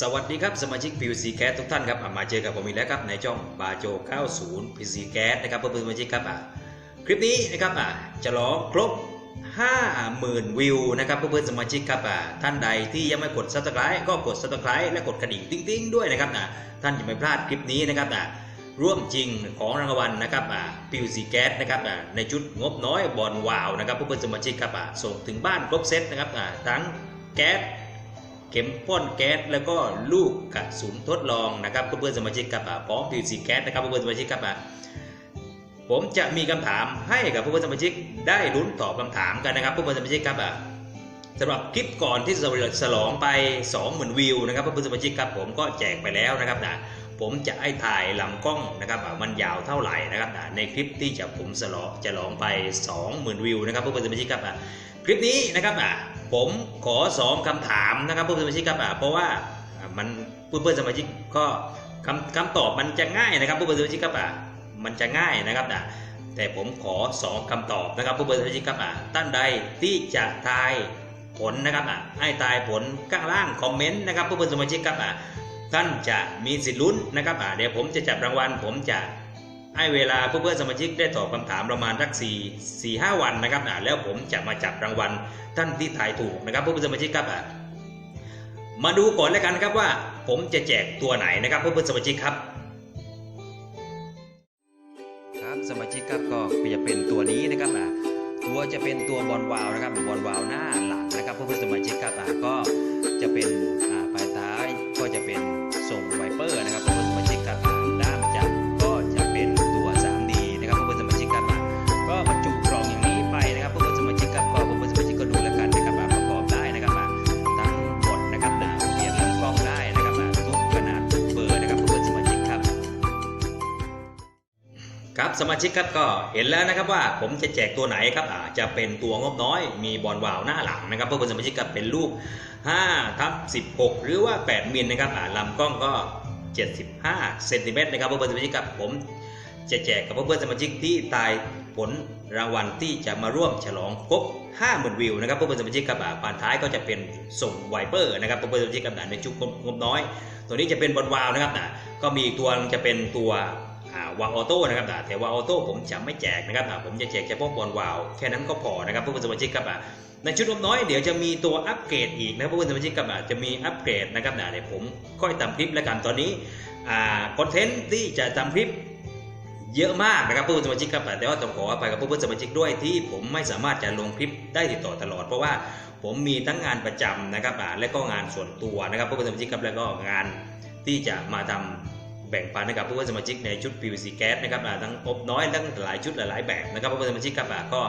สวัสดีครับสมาชิก PVC Gas ทุกท่านครับมาเจอกับผมอีกแล้วครับในช่องบาโจ 90 PVC Gas นะครับเพื่อนๆสมาชิกครับอะคลิปนี้นะครับอะจะร้องครบ 50,000 วิวนะครับเพื่อนๆสมาชิกครับอะท่านใดที่ยังไม่กด Subscribe ก็กด Subscribe และกดกระดิ่งติ๊งๆ ด้วยนะครับนะท่านจะไม่พลาดคลิปนี้นะครับนะร่วมจริงของรางวัลนะครับอะ PVC Gas นะครับอะในชุดงบน้อยบอลวาวนะครับเพื่อนๆสมาชิกครับอะส่งถึงบ้านครบเซตนะครับอะทั้งแก๊ส เข็มพ่นแก๊สแล้วก็ลูกกระสุนทดลองนะครับเพื่อนสมาชิกครับพร้อมผิวสีแก๊สนะครับเพื่อนสมาชิกครับผมจะมีคำถามให้กับเพื่อนสมาชิกได้ลุ้นตอบคำถามกันนะครับเพื่อนสมาชิกครับสำหรับคลิปก่อนที่จะฉลองไป 20,000 วิวนะครับเพื่อนสมาชิกครับผมก็แจกไปแล้วนะครับนะผมจะให้ถ่ายลำกล้องนะครับมันยาวเท่าไหร่นะครับนะในคลิปที่จะผมฉลองจะลองไป 20,000 วิวนะครับเพื่อนสมาชิกครับคลิปนี้นะครับอะ ผมขอสองคำถามนะครับเพื่อนสมาชิกครับอะเพราะว่ามันเพื่อนสมาชิกก็คำคำตอบมันจะง่ายนะครับเพื่อนสมาชิกครับอะมันจะง่ายนะครับนะแต่ผมขอสองคำตอบนะครับเพื่อนสมาชิกครับอะท่านใดที่จะทายผลนะครับอะให้ทายผลข้างล่างคอมเมนต์นะครับเพื่อนสมาชิกครับอะท่านจะมีสิทธิ์ลุ้นนะครับเดี๋ยวผมจะจับรางวัลผมจะ ให้เวลาเพื่อนๆสมาชิกได้ตอบคำถามประมาณสักสี่สี่ห้าวันนะครับอะแล้วผมจะมาจับรางวัลท่านที่ทายถูกนะครับเพื่อนๆสมาชิกครับอะมาดูก่อนแล้วกันครับว่า ผมจะแจกตัวไหนนะครับเพื่อนๆสมาชิกครับ ครับสมาชิกครับก็จะเป็นตัวนี้นะครับอะตัวจะเป็นตัวบอลวาวนะครับบอลวาวหน้าหลังนะครับเพื่อนๆสมาชิกครับอะก็จะเป็นอ่าปลายท้ายก็จะเป็นส่งไว ครับสมาชิกครับก็เห็นแล้วนะครับว่าผมจะแจกตัวไหนครับอ่าจะเป็นตัวงบน้อย มีบอลวาวหน้าหลังนะครับเพื่อนสมาชิกครับเป็นลูก5ทับ16 หรือว่า 8มิลนะครับอ่าลำกล้องก็ 75เซนติเมตรนะครับเพื่อนสมาชิกครับผมจะแจกกับเพื่อนสมาชิกที่ตายผลรางวัลที่จะมาร่วมฉลองครบ50,000วิวนะครับเพื่อนสมาชิกครับอ่าผ่านท้ายก็จะเป็นส่งไวเปอร์นะครับเพื่อนสมาชิกครับอ่าในชุดงบน้อย ตัวนี้จะเป็นบอลวาวนะครับนะก็มีตัวจะเป็นตัว วาวออโต้นะครับแต่วาวออโต้ผมจะไม่แจกนะครับผมจะแจกเฉพาะบอลวาวแค่นั้นก็พอนะครับเพื่อนสมาชิกครับในชุดลมน้อยเดี๋ยวจะมีตัวอัปเกรดอีกนะเพื่อนสมาชิกครับจะมีอัปเกรดนะครับเดี๋ยวผมค่อยทำคลิปแล้วกันตอนนี้คอนเทนต์ที่จะทำคลิปเยอะมากนะครับเพื่อนสมาชิกครับแต่ว่าต้องขออภัยกับเพื่อนสมาชิกด้วยที่ผมไม่สามารถจะลงคลิปได้ติดต่อตลอด เพราะว่าผมมีทั้งงานประจำนะครับและก็งานส่วนตัวนะครับเพื่อนสมาชิกครับแล้วก็งานที่จะมาทำ แบ่งปันให้กับเพื่อนสมาชิกในชุด PVC Gas นะครับทั้งอบน้อยทั้งหลายชุดหลายๆแบบนะครับเพื่อนสมาชิกครับอ่าก็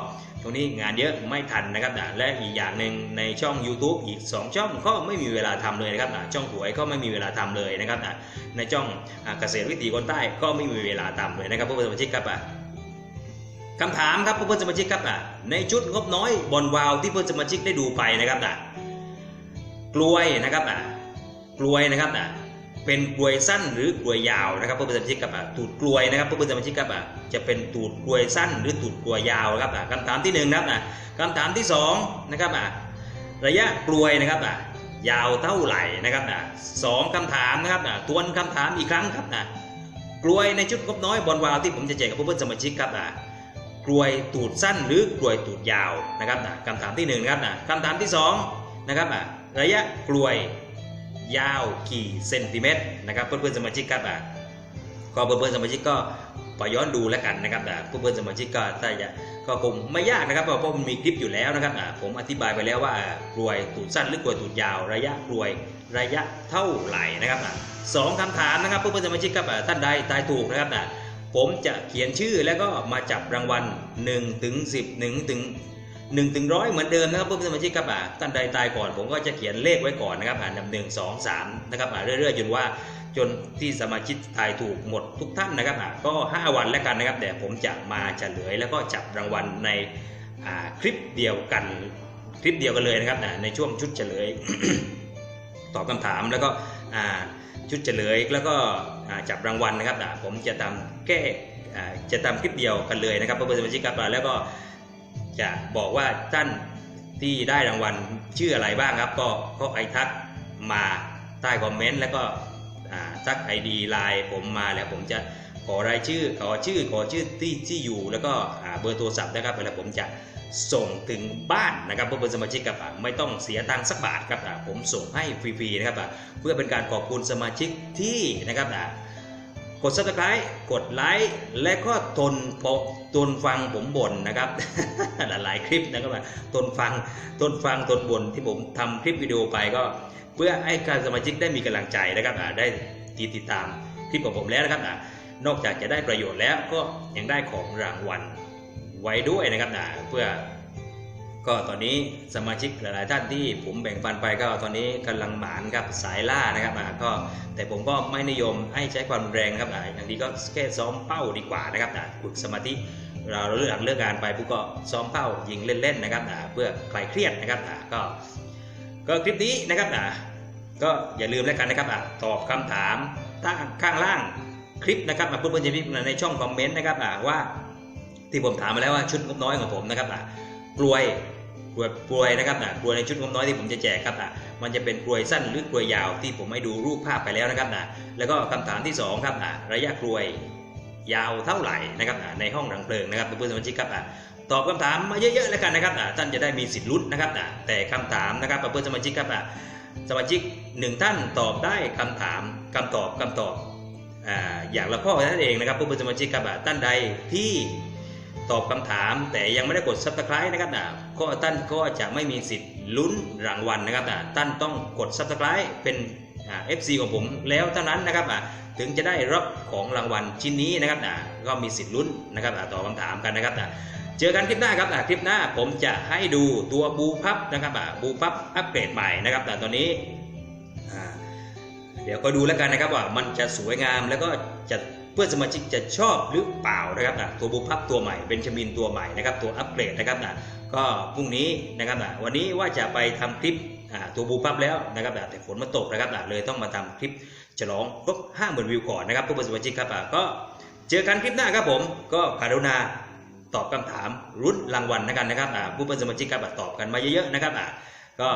ตรงนี้งานเยอะไม่ทันนะครับและอีกอย่างหนึ่งในช่อง YouTube อีก 2 ช่องก็ไม่มีเวลาทำเลยนะครับช่องหวยก็ไม่มีเวลาทำเลยนะครับในช่องเกษตรวิถีคนใต้ก็ไม่มีเวลาทำเลยนะครับเพื่อนสมาชิกครับอ่าคำถามครับเพื่อนสมาชิกครับอ่าในชุดงบน้อยบอลวาวที่เพื่อนสมาชิกได้ดูไปนะครับกลวยนะครับกลวยนะครับ เป็นกลวยสั้นหรือกลวยยาวนะครับเพื่อนสมาชิกครับอะตูดกลวยนะครับเพื่อนสมาชิกครับอะจะเป็นตูดกลวยสั้น หรือตูดกลวยยาวนะครับอะคำถามที่หนึ่งนะครับอะคำถามที่สองนะครับอะระยะกลวยนะครับอะยาวเท่าไหร่นะครับอะสองคำถามนะครับอะทวนคำถามอีกครั้งครับอะกลวยในชุดงบน้อยบอลวาวที่ผมจะแจกกับเพื่อนสมาชิกครับอะกลวยตูดสั้นหรือกลวยตูดยาวนะครับอะคำถามที่หนึ่งนะครับอะคำถามที่สองนะครับอะระยะกลวย ยาวกี่เซนติเมตรนะครับเพื่อนๆสมาชิกครับอะก็เพื่อนๆสมาชิกก็ไปย้อนดูแล้วกันนะครับอะเพื่อนๆสมาชิกก็ถ้าจะก็คงไม่ยากนะครับเพราะมันมีคลิปอยู่แล้วนะครับอะผมอธิบายไปแล้วว่ากลวยตูดสั้นหรือกลวยตูดยาว ระยะกลวยระยะเท่าไหร่นะครับอะสองคำถามนะครับเพื่อนๆสมาชิกครับอะท่านใดทายถูกนะครับอะผมจะเขียนชื่อแล้วก็มาจับรางวัล1ถึง10 1ถึง หนึ่งถึงร้อยเหมือนเดิมนะครับเพื่อนสมาชิกครับอ่าท่านใดตายก่อนผมก็จะเขียนเลขไว้ก่อนนะครับอ่านำหนึ่งสองสามนะครับอ่าเรื่อยๆจนว่าจนที่สมาชิกทายถูกหมดทุกท่านนะครับอ่าก็ 5 วันแล้วกันนะครับแต่ผมจะมาเฉลยแล้วก็จับรางวัลในอ่าคลิปเดียวกันคลิปเดียวกันเลยนะครับอ่าในช่วงชุดเฉลยตอบคำถามแล้วก็อ่าชุดเฉลยแล้วก็อ่าจับรางวัลนะครับอ่าผมจะทำแก้อ่าจะทำคลิปเดียวกันเลยนะครับเพื่อนสมาชิกครับอ่าแล้วก็ จะบอกว่าท่านที่ได้รางวัลชื่ออะไรบ้างครับ ก็ก็ไอทักมาใต้คอมเมนต์แล้วก็ทักไอดีไลน์ผมมาแล้วผมจะขอรายชื่อขอชื่อขอชื่อที่ที่อยู่แล้วก็เบอร์โทรศัพท์นะครับแล้วผมจะส่งถึงบ้านนะครับเพื่อเป็นสมาชิกครับอ่าไม่ต้องเสียตังค์สักบาทครับผมส่งให้ฟรีๆนะครับเพื่อเป็นการขอบคุณสมาชิกที่นะครับ กด subscribe กดไลค์และก็ทนพอทนฟังผมบ่นนะครับ หลายคลิปนะครับทนฟังทนฟังทนบ่นที่ผมทำคลิปวิดีโอไปก็ เพื่อให้การสมาชิกได้มีกำลังใจนะครับอ่าได้ติดติดตามคลิปของผมแล้วนะครับอ่านอกจากจะได้ประโยชน์แล้วก็ยังได้ของรางวัลไว้ด้วยนะครับเพื่อ ก็ตอนนี้สมาชิกหลายๆท่านที่ผมแบ่งปันไปก็ตอนนี้กำลังหมานครับสายล่านะครับอ่าก็แต่ผมก็ไม่นิยมให้ใช้ความรุนแรงนะครับอ่าอย่างนี้ก็แค่ซ้อมเป้าดีกว่านะครับอ่าฝึกสมาธิเราเลือกเลือกงานไปปุ๊บก็ซ้อมเป้ายิงเล่น ๆ นะครับอ่าเพื่อคลายเครียดนะครับอ่าก็ก็คลิปนี้นะครับอ่าก็อย่าลืมแล้วกันนะครับอ่าตอบคำถามตั้งข้างล่างคลิปนะครับมาพูดบนจะพิมพ์ในช่องคอมเมนต์นะครับอ่าว่าที่ผมถามมาแล้วว่าชุดงบน้อยของผมนะครับอ่ากลวย กลวยกลวยนะครับอ่ากลวยในชุดงบน้อยที่ผมจะแจกครับอ่ามันจะเป็นกลวยสั้นหรือกลวยยาวที่ผมให้ดูรูปภาพไปแล้วนะครับอ่าแล้วก็คำถามที่สองครับอ่าระยะกลวยยาวเท่าไหร่นะครับอ่าในห้องรังเพลิงนะครับเพื่อนสมาชิกครับอ่าตอบคำถามมาเยอะๆแล้วกันนะครับอ่าท่านจะได้มีสิทธิ์ลุ้นนะครับอ่าแต่คำถามนะครับเพื่อนสมาชิกครับอ่าสมาชิกหนึ่งท่านตอบได้คำถามคำตอบคำตอบอ่าอย่างละข้อเท่านั้นเองนะครับเพื่อนสมาชิกครับอ่าท่านใดที่ ตอบคำถามแต่ยังไม่ได้กด subscribe นะครับอ่าก็ท่านก็จะไม่มีสิทธิ์ลุ้นรางวัลนะครับอ่าท่านต้องกด subscribe เป็นเอ่า FC ของผมแล้วเท่านั้นนะครับอ่าถึงจะได้รับของรางวัลชิ้นนี้นะครับอ่าก็มีสิทธิ์ลุ้นนะครับอ่าตอบคำถามกันนะครับอ่าเจอกันคลิปหน้าครับอะคลิปหน้าผมจะให้ดูตัวบูพับนะครับอะบูพับอัปเกรดใหม่นะครับแต่ตอนนี้เดี๋ยวก็ดูแล้วกันนะครับว่ามันจะสวยงามแล้วก็จะ เพื่อนสมาชิกจะชอบหรือเปล่านะครับอะตัวบูพับตัวใหม่เป็นชมินตัวใหม่นะครับตัวอัปเกรดนะครับอะก็พรุ่งนี้นะครับอะวันนี้ว่าจะไปทำคลิปอ่าตัวบูพับแล้วนะครับแต่ฝนมันตกนะครับอะเลยต้องมาทำคลิปฉลองครบห้าหมื่นวิวก่อนนะครับเพื่อนสมาชิกครับก็เจอกันคลิปหน้าครับผมก็กรุณาตอบคำถามรุ่นรางวัลนะกันนะครับผู้เป็นสมาชิกครับตอบกันมาเยอะๆนะครับก็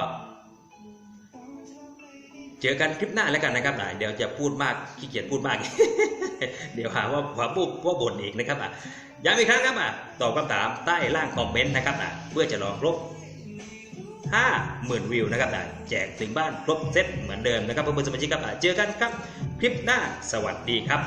เจอกันคลิปหน้าแล้วกันนะครับอ่าเดี๋ยวจะพูดมากขี้เกียจพูดมาก เดี๋ยวหาว่าว่าบุบว่าบ่นอีกนะครับอะย้ำอีกครั้งครับอะตอบคำถามใต้ล่างคอมเมนต์นะครับอะเพื่อจะรองครบ50,000 วิวนะครับอะแจกถึงบ้านครบเซตเหมือนเดิมนะครับเพื่อนๆสมาชิกครับอะเจอกันครับคลิปหน้าสวัสดีครับ